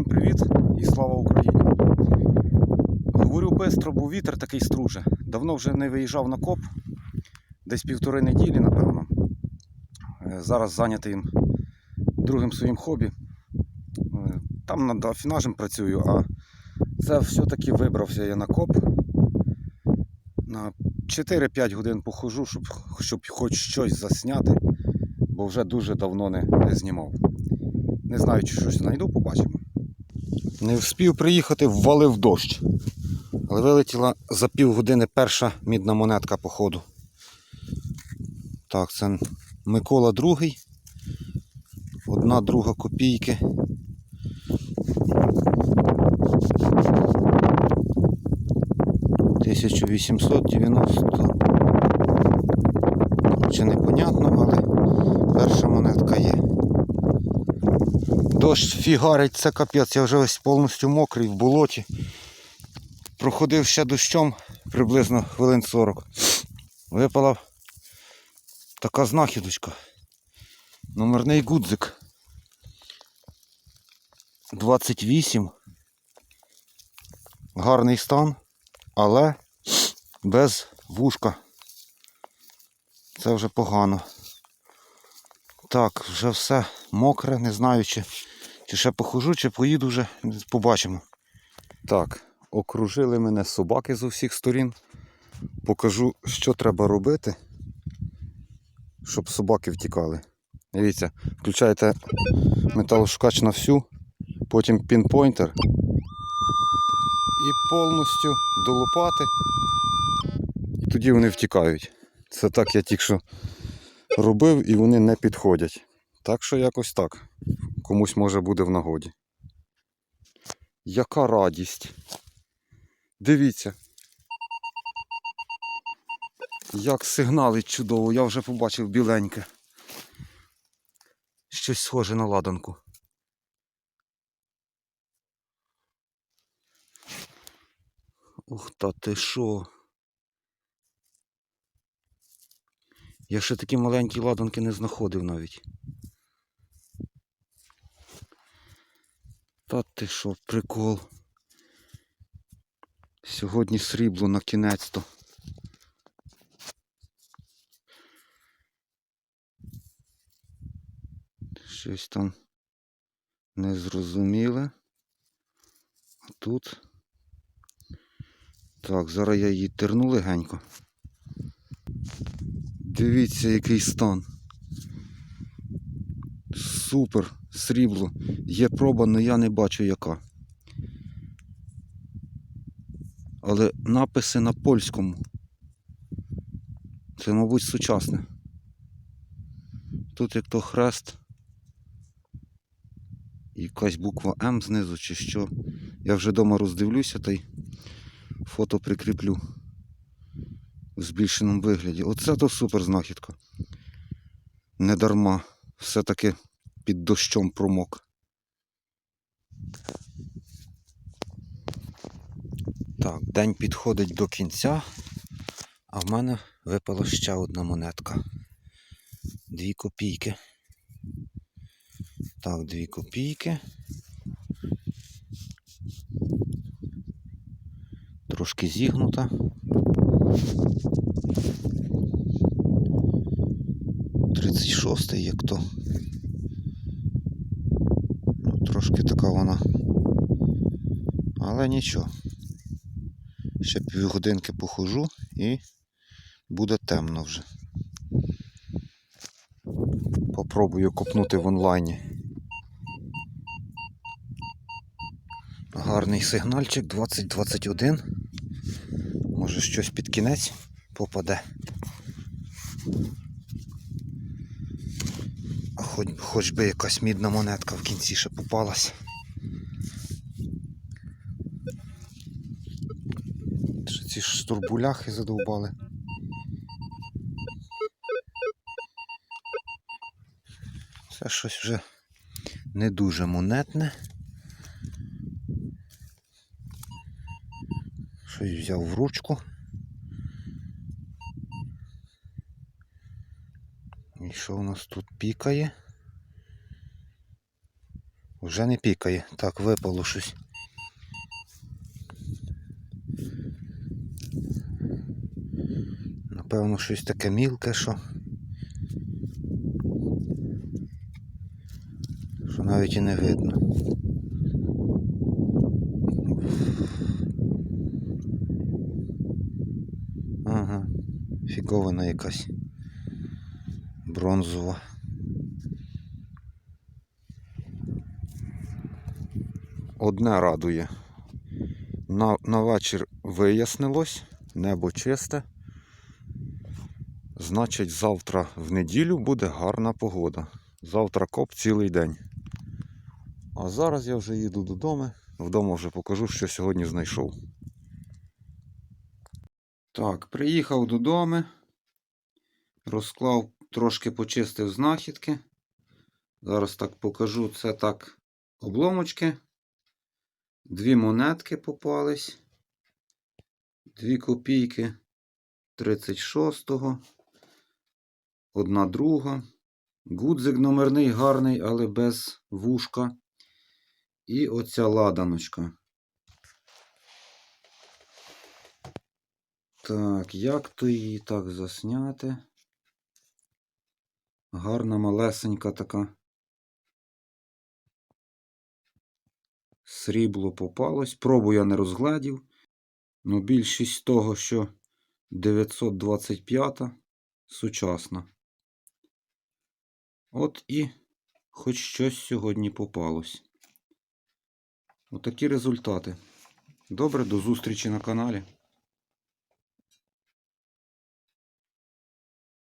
Всім привіт і слава Україні. Говорю бистро, бо вітер такий струже. Давно вже не виїжджав на коп, десь півтори неділі, напевно. Е, Зараз зайнятий другим своїм хобі. Е, Там над афінажем працюю, а це все-таки вибрався я на коп. На 4-5 годин похожу, щоб, щоб хоч щось засняти, бо вже дуже давно не, не знімав. Не знаю, чи щось знайду, побачимо. Не вспів приїхати, ввалив дощ. Але вилетіла за півгодини перша мідна монетка по ходу. Так, це Микола другий. Одна друга копійки. Тисячу вісімсот дев'яносто. Чи непонятно, але перша монетка є. Дощ фігарить, це капець, я вже весь повністю мокрий в болоті. Проходив ще дощом приблизно хвилин 40. Випала така знахідочка. Номерний гудзик. 28. Гарний стан, але без вушка. Це вже погано. Так, вже все мокре, не знаю, чи, чи ще похожу, чи поїду вже, побачимо. Так, окружили мене собаки з усіх сторін. Покажу, що треба робити, щоб собаки втікали. Дивіться, включаєте металошукач на всю, потім пінпойнтер і повністю до лопати. І тоді вони втікають. Це так я тільки що робив і вони не підходять. Так що якось так. Комусь може буде в нагоді. Яка радість. Дивіться. Як сигналить чудово, я вже побачив біленьке. Щось схоже на ладанку. Ух та ти що? Я ще такі маленькі ладанки не знаходив навіть. Та ти що, прикол. Сьогодні срібло на кінець-то. Щось там незрозуміле. Тут. Так, зараз я її терну легенько. Дивіться, який стан. Супер, срібло. Є проба, але я не бачу яка. Але написи на польському. Це, мабуть, сучасне. Тут як то хрест. Якась буква М знизу чи що. Я вже вдома роздивлюся та й фото прикріплю в збільшеному вигляді. Оце то супер знахідка. Не дарма. Все-таки під дощом промок. Так, день підходить до кінця, а в мене випала ще одна монетка. Дві копійки. Так, дві копійки. Трошки зігнута. 36 як то. Ну, трошки така вона. Але нічого. Ще півгодинки похожу і буде темно вже. Попробую копнути в онлайні. Гарний сигнальчик 2021. Може щось під кінець попаде. Хоч, хоч би якась мідна монетка в кінці ще попалась. Що ці ж штурбуляхи задовбали. Це щось вже не дуже монетне. Щось взяв в ручку. І що у нас тут пікає? Вже не пікає. Так, випало щось. Напевно, щось таке мілке, що. Що навіть і не видно. Ага, фігована якась. Бронзова. Одне радує. На, на вечір вияснилось, небо чисте. Значить, завтра в неділю буде гарна погода. Завтра коп цілий день. А зараз я вже їду додому. Вдома вже покажу, що сьогодні знайшов. Так, приїхав додому. Розклав, трошки почистив знахідки. Зараз так покажу. Це так обломочки. Дві монетки попались. Дві копійки 36-го. Одна друга. Гудзик номерний гарний, але без вушка. І оця ладаночка. Так, як то її так засняти? Гарна малесенька така. Срібло попалось. Пробу я не розглядів. Ну, більшість того, що 925 сучасна. От і хоч щось сьогодні попалось. Отакі результати. Добре, до зустрічі на каналі.